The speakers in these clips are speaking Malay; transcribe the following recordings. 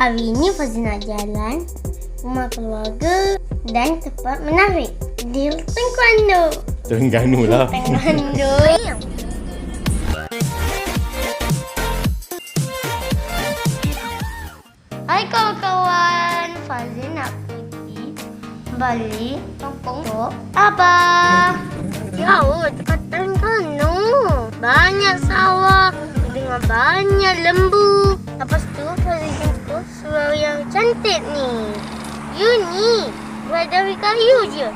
Hari ini Fazil nak jalan rumah keluarga dan tempat menarik di Taekwondo. Terengganu lah. Taekwondo. Hai kawan-kawan, Fazil nak pergi balik kampung untuk Abah. Jauh dekat Terengganu. Banyak sawah dengan banyak lembu. Lepas tu Fazil jumpa surau yang cantik ni. Unik. Buat dari kayu je.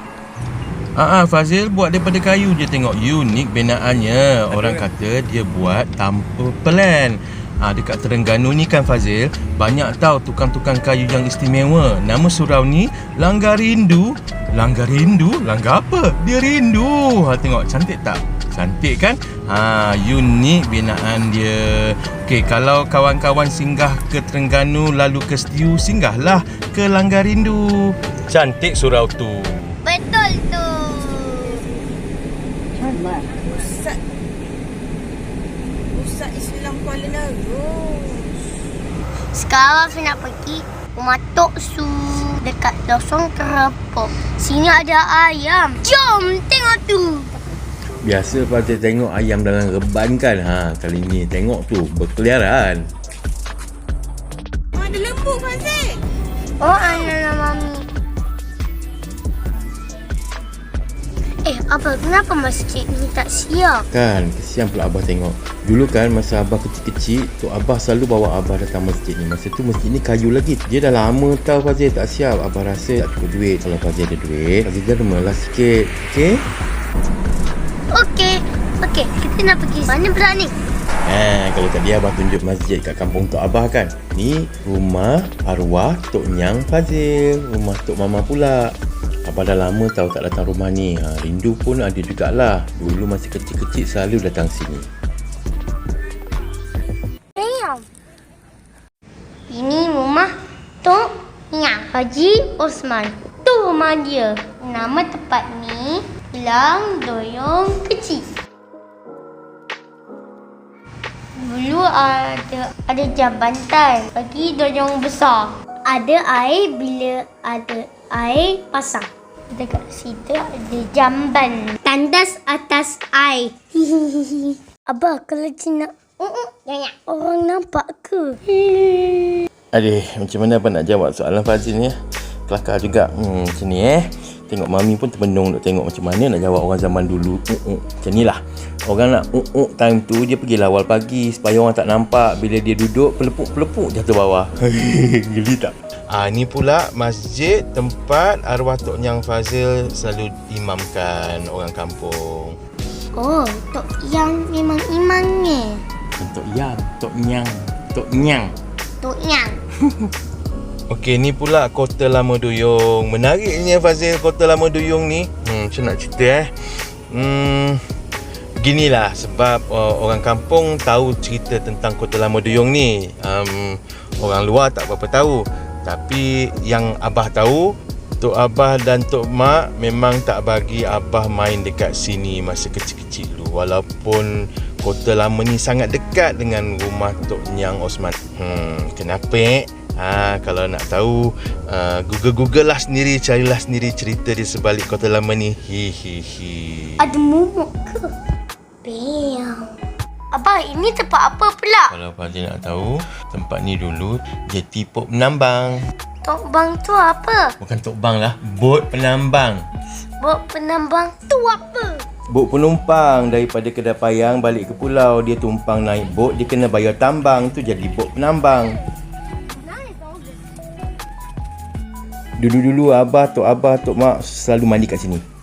Ah, ah, Fazil buat daripada kayu je tengok unik benaannya. Orang kata dia buat tanpa plan. Ah, dekat Terengganu ni kan Fazil, banyak tahu tukang-tukang kayu yang istimewa. Nama surau ni Langgar Rindu. Langgar Rindu? Langgar apa? Dia rindu. Ha tengok cantik tak? Cantik kan? Ha, unik binaan dia. Okey, kalau kawan-kawan singgah ke Terengganu lalu ke Setiu, singgahlah ke Langgar Rindu. Cantik surau tu. Betul Sekarang saya nak pergi rumah Tok Su dekat Dosong Kerapok. Sini ada ayam. Jom tengok tu. Biasa Fazil tengok ayam dalam reban kan ha, Kali ni tengok tu berkeliaran Oh ada lembu Fazil Oh, anak mami. Eh, apa kenapa masjid ni tak siap? Kan kesian pula Abah tengok. Dulu kan masa Abah kecil-kecil Tok Abah selalu bawa Abah datang masjid ni. Masa tu masjid ni kayu lagi. Dia dah lama tahu Fazil tak siap. Abah rasa tak cukup duit. Kalau Fazil ada duit Fazil dermalah sikit. Okay Okey, okey. Kita nak pergi. Mana pula ni? Ha, kalau tadi Abah tunjuk masjid kat kampung Tok Abah kan? Ni rumah arwah Tok Nyang Fazil. Rumah Tok Mama pula Abah dah lama tahu tak datang rumah ni ha, Rindu pun ada jugalah Dulu masih kecil-kecil selalu datang sini. Ini rumah Tok Nyang Haji Osman. Tu rumah dia. Nama tempat ni Bilang Doyong Kecil. Dulu ada ada jambatan bagi doyong besar. Ada air bila ada air pasang. Dekat situ ada jamban. Tandas atas air. Abah kalau Cina uh-uh, orang nampak ke? Aduh, macam mana apa nak jawab soalan Fazil ni? Kelakar juga. Hmm, macam ni eh. Tengok mami pun termenung nak tengok macam mana nak jawab orang zaman dulu. Uh, uh. Macam ni lah. Orang nak uh, uh, time tu dia pergi awal pagi supaya orang tak nampak bila dia duduk pelepuk-pelepuk jatuh bawah. Geli tak? Ah, ni pula masjid tempat arwah Tok Nyang Fazil selalu imamkan orang kampung. Oh, Tok Yang memang imam ni. Tok Yang, Tok Nyang, Tok Nyang. Tok Yang. Okey, ni pula Kota Lama Duyung. Menariknya Fazil Kota Lama Duyung ni. Hmm, macam nak cerita eh. Hmm, ginilah sebab uh, orang kampung tahu cerita tentang Kota Lama Duyung ni. Um, orang luar tak berapa tahu. Tapi yang Abah tahu, Tok Abah dan Tok Mak memang tak bagi Abah main dekat sini masa kecil-kecil dulu. Walaupun Kota Lama ni sangat dekat dengan rumah Tok Nyang Osman. Hmm, kenapa eh? Ha, kalau nak tahu, uh, Google-Google lah sendiri, carilah sendiri cerita di sebalik Kota Lama ni. Hi hi hi. Ada momok ke? Bam. Abah, ini tempat apa pula? Kalau Fazil nak tahu, tempat ni dulu jeti pop penambang. Tok Bang tu apa? Bukan tok bang lah, bot penambang. Bot penambang tu apa? Bot penumpang daripada Kedai Payang balik ke pulau. Dia tumpang naik bot, dia kena bayar tambang. tu jadi bot penambang. Dulu-dulu Abah, Tok Abah, Tok Mak selalu mandi kat sini.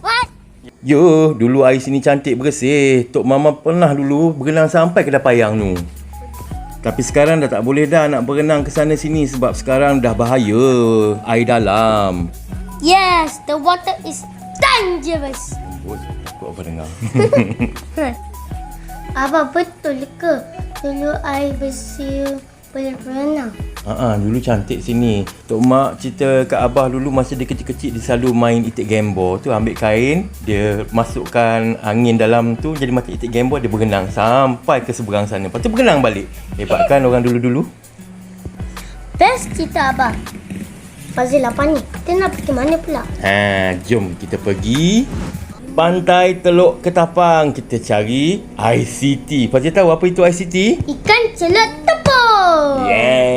Yo, dulu air sini cantik bersih. Tok Mama pernah dulu berenang sampai Kedai Payang tu. Tapi sekarang dah tak boleh dah nak berenang ke sana sini sebab sekarang dah bahaya air dalam. Yes, the water is dangerous. Takut apa dengar. Abah, betul ke? Dulu air bersih boleh berenang. Ha dulu cantik sini. Tok Mak cerita kat Abah dulu masa dia kecil-kecil dia selalu main itik gameball tu ambil kain, dia masukkan angin dalam tu jadi macam itik gameball dia berenang sampai ke seberang sana. Lepas tu berenang balik. Hebat kan orang dulu-dulu? best cerita Abah. Fazil apa ni? Kita nak pergi mana pula? Ha, jom kita pergi Pantai Teluk Ketapang. Kita cari ICT. Fazil tahu apa itu ICT? Ikan celut tepung. Yes.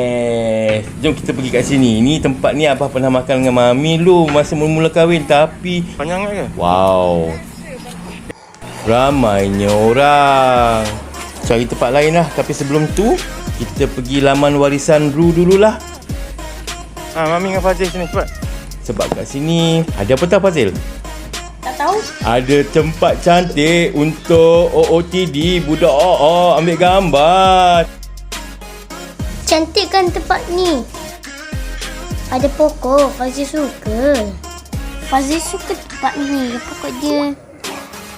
Jom kita pergi kat sini. Ni tempat ni Abah pernah makan dengan Mami lu masa mula-mula kahwin tapi panjang ke? Wow. Ramainya orang. Cari tempat lain lah. Tapi sebelum tu, kita pergi laman warisan Ru dululah. Ha, Mami dengan Fazil sini cepat. Sebab kat sini ada apa tak Fazil? Tak tahu. Ada tempat cantik untuk OOTD budak OO ambil gambar. Cantik kan tempat ni? Ada pokok. Fazil suka. Fazil suka tempat ni. Pokok dia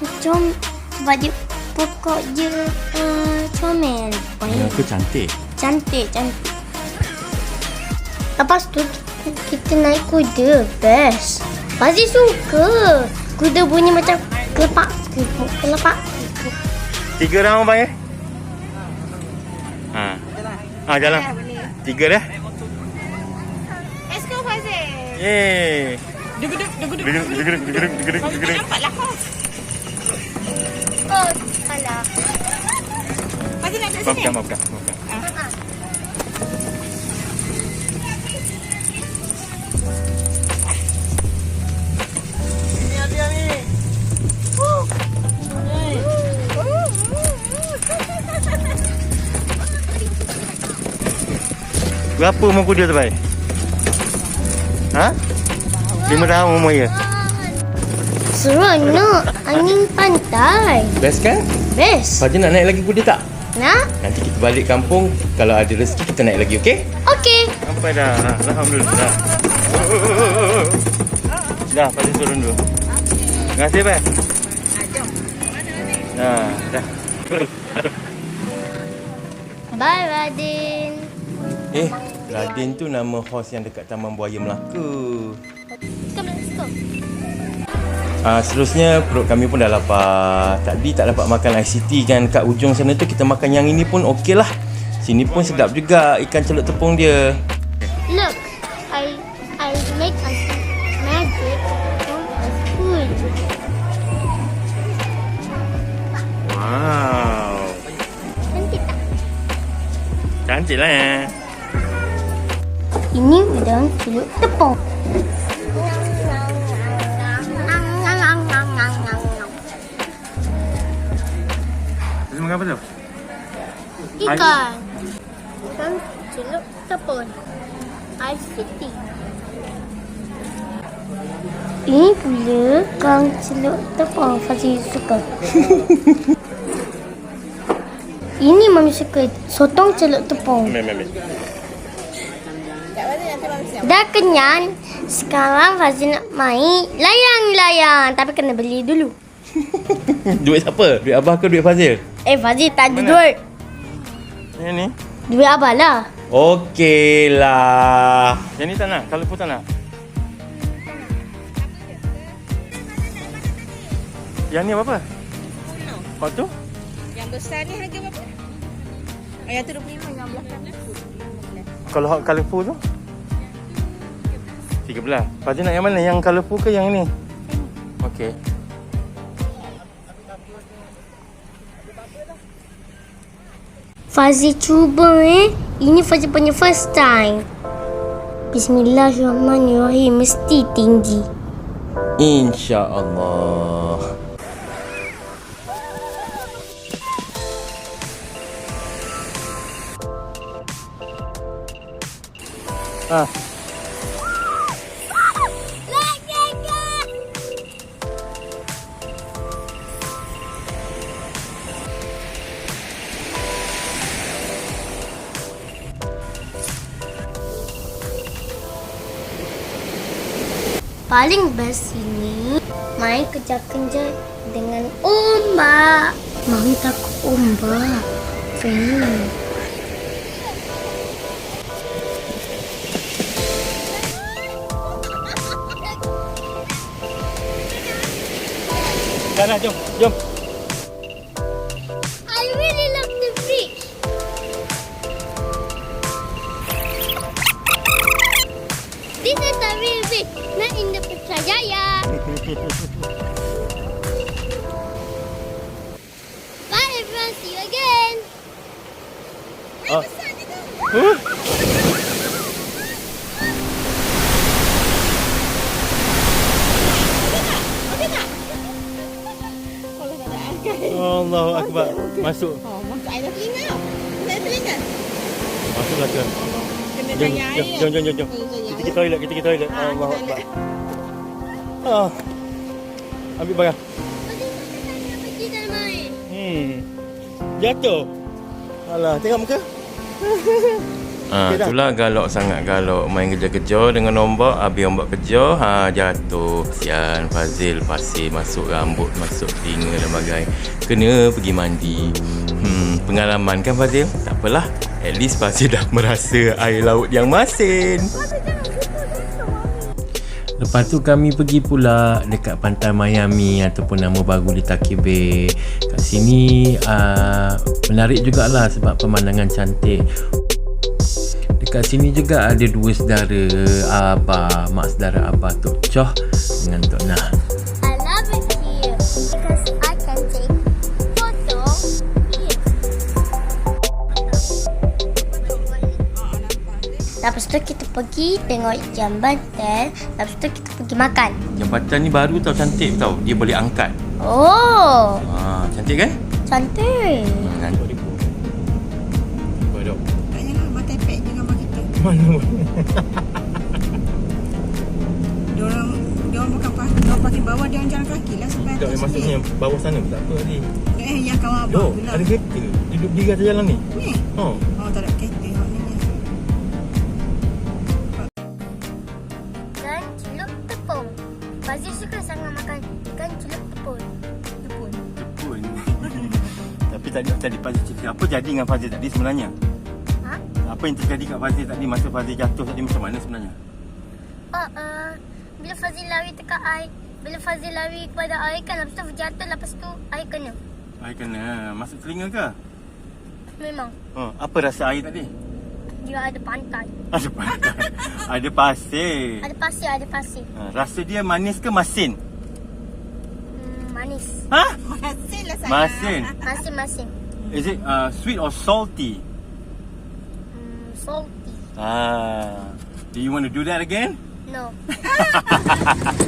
macam sebab dia pokok dia uh, comel. Ya, aku cantik. Cantik, cantik. Lepas tu kita naik kuda. Best. Fazil suka. Kuda bunyi macam kelepak. Kelepak. Tiga orang abang ya? Ha. Jalan. Tiga dah. Let's go Fazil. Yeay. Duduk, duduk, duduk, Degeduk, degeduk, degeduk, degeduk, degeduk. Nampaklah kau. Oh, alah. Fazil nak duduk sini. Maafkan, maafkan, Berapa muka dia terbaik? Ha? Lima tahun umur dia. Seronok. Angin pantai. Best kan? Best. Fajr nak naik lagi kuda tak? Nak? Nanti kita balik kampung Kalau ada rezeki kita naik lagi, okey? Okey. Sampai dah. Ha, Alhamdulillah. Dah, Fajr turun dulu. Terima kasih, Pak. Nah, dah. Bye, Radin. Eh, Radin tu nama hos yang dekat Taman Buaya Melaka. Come, let's go. Ah, seterusnya perut kami pun dah lapar. Tadi tak dapat makan ICT kan kat ujung sana tu kita makan yang ini pun okey lah. Sini pun sedap juga ikan celup tepung dia. Look, I I make a magic from a food. Wow. Cantik tak? Cantik lah eh. Ini udang celup tepung. Terus makan apa tu? Ikan. Ikan celup tepung. ICT. Ini pula kang celup tepung Fazil suka. Ini mami suka sotong celup tepung. Mem, mem, mem. Tak Fazil nanti Mami siap. Dah kenyang. Sekarang Fazil nak main layang-layang. Tapi kena beli dulu. duit siapa? Duit abah ke duit Fazil? Eh Fazil tak ada Mana? duit. Yang ni? Duit abah lah. Okey lah. Yang ni tak nak? Kalau pun tak nak? Yang ni apa-apa? Kau tu? Yang besar ni harga berapa? Yang tu 25 yang belakang ni. Kalau hot colourful tu? 13. Fazil nak yang mana? Yang colourful ke yang ini? Okey. Fazil cuba eh. Ini Fazil punya first time. Bismillahirrahmanirrahim. Mesti tinggi. InsyaAllah. Ah, Paling best sini main kejar-kejar dengan ombak. Mami takut ombak. Dah dah, jom, jom. Masuk. Oh, masuk air dah telinga. Saya telinga. Masuklah ke. Kena Jom, tanya jom, air. jom, jom, jom, jom. Tanya Kita pergi toilet, kita pergi toilet. Ah, Allahu kita akbar. toilet. Ah. Ambil barang. Hmm. Jatuh. Alah, tengok muka. Ah, Ha, itulah galak sangat galak. Main kerja-kerja dengan ombak habis ombak kerja ha jatuh. Sian Fazil pasir masuk rambut masuk telinga dan bagai. Kena pergi mandi. Hmm pengalaman kan Fazil? Tak apalah. At least Fazil dah merasa air laut yang masin. Lepas tu kami pergi pula dekat pantai Miami ataupun nama baru di Taki Bay. Kat sini uh, menarik jugalah sebab pemandangan cantik. Dekat sini juga ada dua saudara Abah, mak saudara Abah Tok Choh dengan Tok Nah. Lepas tu kita pergi tengok jambatan. Lepas tu kita pergi makan. Jambatan ni baru tau cantik tau. Dia boleh angkat. Oh, Ha, cantik kan? cantik. Hmm, Mana? Diorang diorang bukan pakai diorang pakai bawah dia orang jalan kaki lah sampai Tak, atas maksudnya bawah sana tak apa ni. Eh, yang kawan abang tu lah. ada kereta. Duduk di atas jalan ni. Ni. Oh. Oh, tak ada kereta. Ni. Dan celup tepung. Fazil suka sangat makan ikan celup tepung. Tepung. Pun. Tapi tadi tadi Fazil cerita apa jadi dengan Fazil tadi sebenarnya? Apa yang terjadi kat Fazil tadi masa Fazil jatuh tadi macam mana sebenarnya? Oh, uh, bila Fazil lari dekat air, bila Fazil lari kepada air kan, lepas tu jatuh, lepas tu air kena. Air kena masuk telinga ke? Memang. Oh, apa rasa air tadi? Dia ada pantai. Ada pasir. ada pasir. Ada pasir, ada pasir. Ha, rasa dia manis ke masin? Hmm, manis. Ha? Masin lah saya. Masin. Masing-masing. Is it uh, sweet or salty? Salty. Ah. Do you want to do that again? No.